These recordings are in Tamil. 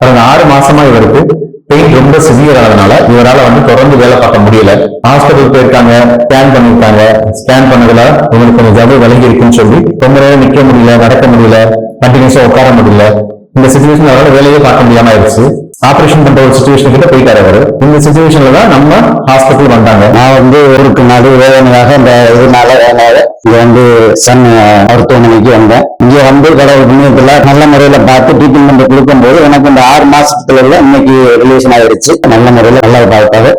கடந்த ஆறு மாசமா இவருக்கு பெயின் ரொம்ப சிவியர் ஆனதுனால இவரால் வந்து தொடர்ந்து வேலை பார்க்க முடியல. ஹாஸ்பிட்டல் போயிருக்காங்க ஸ்கேன் பண்ணியிருக்காங்க. ஸ்கேன் பண்ணதுல இவங்களுக்கு கொஞ்சம் ஜவு விலகி இருக்குன்னு சொல்லி ரொம்ப நேரம் நிக்க முடியல நடக்க முடியல கண்டினியூஸா உட்கார முடியல. இந்த சுச்சுவேஷன் அவரால் வேலையே பார்க்க முடியாம ஆயிடுச்சு. ஆபரேஷன் பண்ற ஒரு சுச்சுவேஷன் கிட்ட போயிட்டாரு அவரு. இந்த சுச்சுவேஷன்ல தான் நம்ம ஹாஸ்பிட்டல் வந்தாங்க. நான் வந்து ஊருக்கு நாடு வேதனையாக இந்த இதனால வேலையாக இங்க வந்து சன் மருத்துவமனைக்கு வந்தேன். இங்க வந்து கடவுள் புண்ணியத்துல நல்ல முறையில பார்த்து ட்ரீட்மெண்ட் கொடுக்கும்போது எனக்கு இந்த ஆறு மாசத்துல இன்னைக்கு ரிலேஷன் ஆயிடுச்சு நல்ல முறையில நல்லா பார்த்தாரு.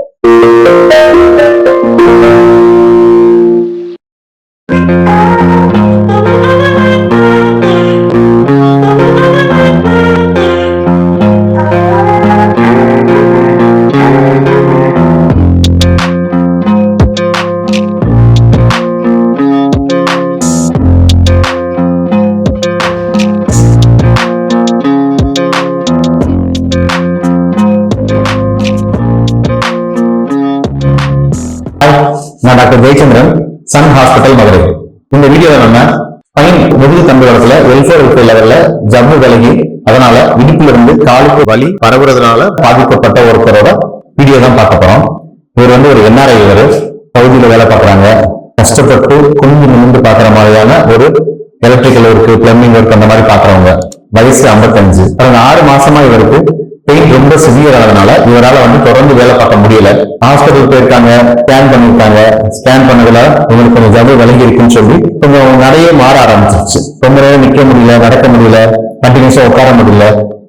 Doctor Jayachandran Sun hospital Madurai. இந்த வீடியோல நம்ம பையன் முதுகு தண்டுவரத்துல வெல்ஃபேர் வெல்ஃபேர் லெவல்ல ஜம்மு விலகி அதனால இடுப்புல இருந்து காலுக்கு வலி பரவுறதுனால பாதிக்கப்பட்ட ஒருத்தரோட வீடியோ தான் பார்க்க போறோம். இவர் வந்து ஒரு என்ஆர்ஐ இவர் பகுதியில வேலை பார்க்குறாங்க. கஷ்டப்பட்டு குனிஞ்சு நிமிந்து பாக்குற மாதிரியான ஒரு எலக்ட்ரிக்கல் ஒர்க் பிளம்பிங் ஒர்க் அந்த மாதிரி பாக்குறவங்க வயசு 55 கடந்த ஆறு மாசமா இவருக்கு பெயின் ரொம்ப சிவியர் ஆனதுனால இவரால் வந்து தொடர்ந்து வேலை பார்க்க முடியல. ஹாஸ்பிட்டல் போயிருக்காங்க ஸ்கேன் பண்ணியிருக்காங்க. ஸ்கேன் பண்ணதுல இவங்களுக்கு கொஞ்சம் ஜவு விலகி இருக்குன்னு சொல்லி கொஞ்சம் நடையே மாற ஆரம்பிச்சிருச்சு. ரொம்ப நேரம் நிக்க முடியல நடக்க முடியல கண்டினியூஸா உட்கார முடியல.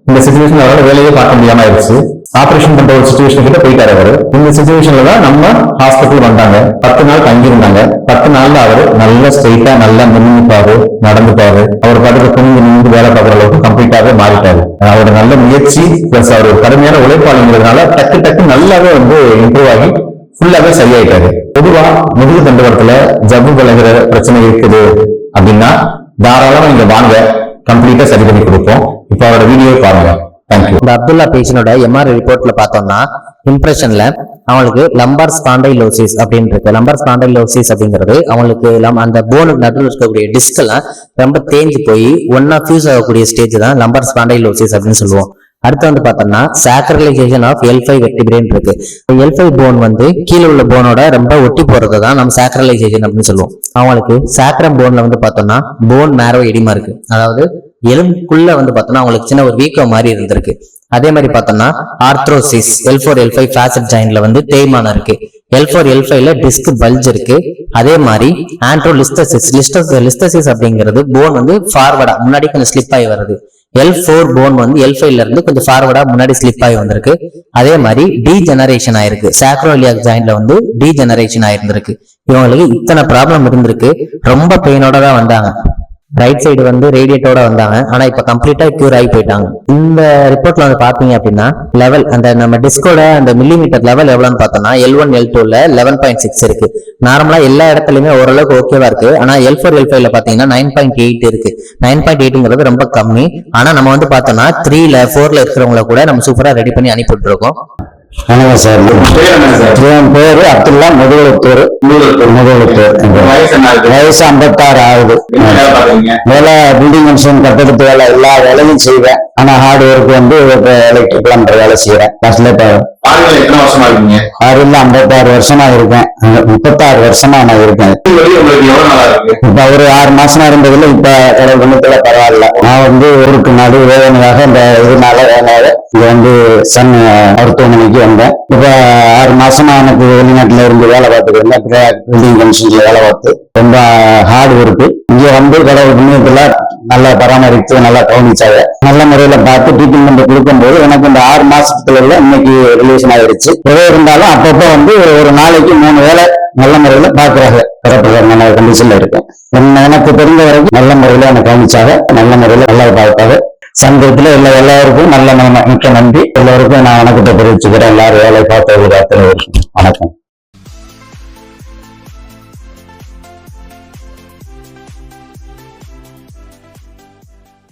இந்த சுச்சுவேஷன் அவரால் வேலையே பார்க்க முடியாம ஆயிடுச்சு. ஆப்ரேஷன் பண்ற ஒரு சுச்சுவேஷன் கிட்ட போயிட்டாரு அவரு. இந்த சுச்சுவேஷன்ல தான் நம்ம ஹாஸ்பிட்டல் வந்தாங்க. பத்து நாள் தங்கியிருந்தாங்க. பத்து நாள்ல அவரு நல்ல ஸ்ட்ரெயிட்டா நல்லா நின்றுப்பாரு நடந்துப்பாரு. அவர் பாட்டுக்கு குனிஞ்சு நின்று வேலை பார்க்குற அளவுக்கு கம்ப்ளீட்டாவே மாறிட்டாரு. அவரோட நல்ல முயற்சி பிளஸ் அவர் ஒரு கடுமையான உழைப்பாளிங்கிறதுனால டக்கு டக்கு நல்லாவே வந்து இம்ப்ரூவ் ஆகி ஃபுல்லாவே சரியாயிட்டாரு. பொதுவா முதுகு தண்டவரத்துல ஜவ்வு விலகுற பிரச்சனை இருக்குது அப்படின்னா தாராளமா இங்க வாங்க. கம்ப்ளீட்டா சரி பண்ணி கொடுப்போம். இப்போ அவரோட வீடியோ பாருங்க. இந்த அப்துல்லா பேஷனோட எம்ஆர்ஐ ரிப்போர்ட்ல பார்த்தோம்னா இம்ப்ரெஷன்ல அவங்களுக்கு லம்பார் ஸ்பாண்டைலோசிஸ் அப்படின்னு இருக்கு லம்பார் ஸ்பாண்டைலோசிஸ் அப்படிங்கிறது அவங்களுக்கு அந்த போனுக்கு நடுவில் இருக்கக்கூடிய டிஸ்க் எல்லாம் ரொம்ப தேஞ்சு போய் ஒன்னா ஃபியூஸ் ஆகக்கூடிய ஸ்டேஜ் தான் லம்பார் ஸ்பாண்டைலோசிஸ் அப்படின்னு சொல்லுவோம். அடுத்து வந்து பார்த்தோம்னா sacralization of L five vertebrae இருக்கு எல் ஃபைவ் போன் வந்து கீழே உள்ள போனோட ரொம்ப ஒட்டி போறது தான் நம்ம சாக்ரலைசேஷன் அப்படின்னு சொல்லுவோம். அவங்களுக்கு சாக்ரம் போன்ல வந்து பார்த்தோம்னா போன் மேரோ எடிமா இருக்கு. அதாவது எலும்புக்குள்ள வந்து பார்த்தோம்னா அவங்களுக்கு சின்ன ஒரு வீக்கம் மாதிரி இருந்திருக்கு. அதே மாதிரி பார்த்தோம்னா arthrosis L four L five facet ஜாயின்ல வந்து தேய்மானம் இருக்கு. எல் ஃபோர் எல் ஃபைவ்ல டிஸ்க் பல்ஜ் இருக்கு. அதே மாதிரி ஆண்ட்ரோ லிஸ்டசிஸ் லிஸ்டஸ் லிஸ்டசிஸ் அப்படிங்கிறது போன் வந்து ஃபார்வர்டா முன்னாடி கொஞ்சம் ஸ்லிப் ஆகி வருது. எல் ஃபோர் போன் வந்து எல் ஃபைவ்ல இருந்து கொஞ்சம் ஃபார்வர்டா முன்னாடி ஸ்லிப் ஆகி வந்திருக்கு. அதே மாதிரி டி ஜெனரேஷன் ஆயிருக்கு சாக்ரோலியாக் ஜாயின்ல வந்து டி ஜெனரேஷன் ஆயிருந்திருக்கு. இவங்களுக்கு இத்தனை ப்ராப்ளம் இருந்திருக்கு. ரொம்ப பெயினோட தான் வந்தாங்க. ரைட் சைடு வந்து ரேடியேட்டோட வந்தாங்க. ஆனா இப்ப கம்ப்ளீட்டா கியூர் ஆகி போயிட்டாங்க. இந்த ரிப்போர்ட்ல வந்து பாத்தீங்க அப்படின்னா லெவல் அந்த நம்ம டிஸ்கோட அந்த மில்லிமீட்டர் லெவல் எவ்வளவுன்னு பார்த்தோம்னா எல் ஒன் எல் டூல லெவன் பாயிண்ட் சிக்ஸ் இருக்கு. நார்மலா எல்லா இடத்துலயுமே ஓரளவுக்கு ஓகேவா இருக்கு. ஆனா எல் ஃபோர் எல் ஃபைவ்ல பாத்தீங்கன்னா நைன் பாயிண்ட் எயிட் இருக்கு. நைன் பாயிண்ட் எயிட்ங்கிறது ரொம்ப கம்மி. ஆனா நம்ம வந்து பார்த்தோம்னா த்ரீல ஃபோர்ல இருக்கிறவங்கள கூட நம்ம சூப்பரா ரெடி பண்ணி அனுப்பிட்டு இருக்கோம் வணக்கம் சார். என் பேரு அப்துல்லா முதுகுளத்தூர் முதுகுளத்தூர் வயசு ஐம்பத்தாறு ஆகுது வேலை பில்டிங் கன்ஸ்ட்ரக்ஷன் கட்டடத்து வேலை எல்லா வேலையும் செய்வேன். ஆனா ஹார்ட் ஒர்க் வந்து எலக்ட்ரிக்கல் வேலை செய்யறேன் பஸ்ல ஆறுல ஐம்பத்தாறு வருஷமா இருக்கேன். முப்பத்தாறு வருஷமா நான் இருக்கேன். இப்ப ஒரு ஆறு மாசமா இருந்ததுல இப்ப குணத்துல பரவாயில்ல. நான் வந்து ஊருக்கு நாடு வேதனையாக இந்த இதனால வேலையாக இங்க வந்து சன் மருத்துவமனைக்கு வந்தேன். இப்ப ஆறு மாசமா எனக்கு வெளிநாட்டுல இருந்து வேலை பார்த்துட்டு இருந்தேன். பில்டிங் வேலை பார்த்து ரொம்ப ஹார்ட் ஒர்க்கு இங்க வந்து கடவுள் புண்ணியத்துல நல்லா பராமரித்து நல்லா கவனிச்சாங்க. நல்ல முறையில பார்த்து ட்ரீட்மெண்ட் கொடுக்கும்போது எனக்கு இந்த ஆறு மாசத்துல இன்னைக்கு ரிலேஷன் ஆயிருச்சு. எதோ இருந்தாலும் அப்பப்போ வந்து ஒரு நாளைக்கு மூணு வேளை நல்ல முறையில பாக்குறாங்க பெறப்படுறாங்க கண்டிஷன்ல இருக்கேன் என்ன- எனக்கு தெரிந்த வரைக்கும் நல்ல முறையில என்னை கவனிச்சாங்க. நல்ல முறையில நல்லா பார்த்தாங்க. சங்கத்துல எல்லா எல்லாருக்கும் நல்ல மன- மிக்க நன்றி. எல்லோருக்கும் நான் வணக்கத்தை தெரிவிச்சுக்கிறேன். எல்லாரும் வேலை பார்த்தவங்களுக்கு அத்தனை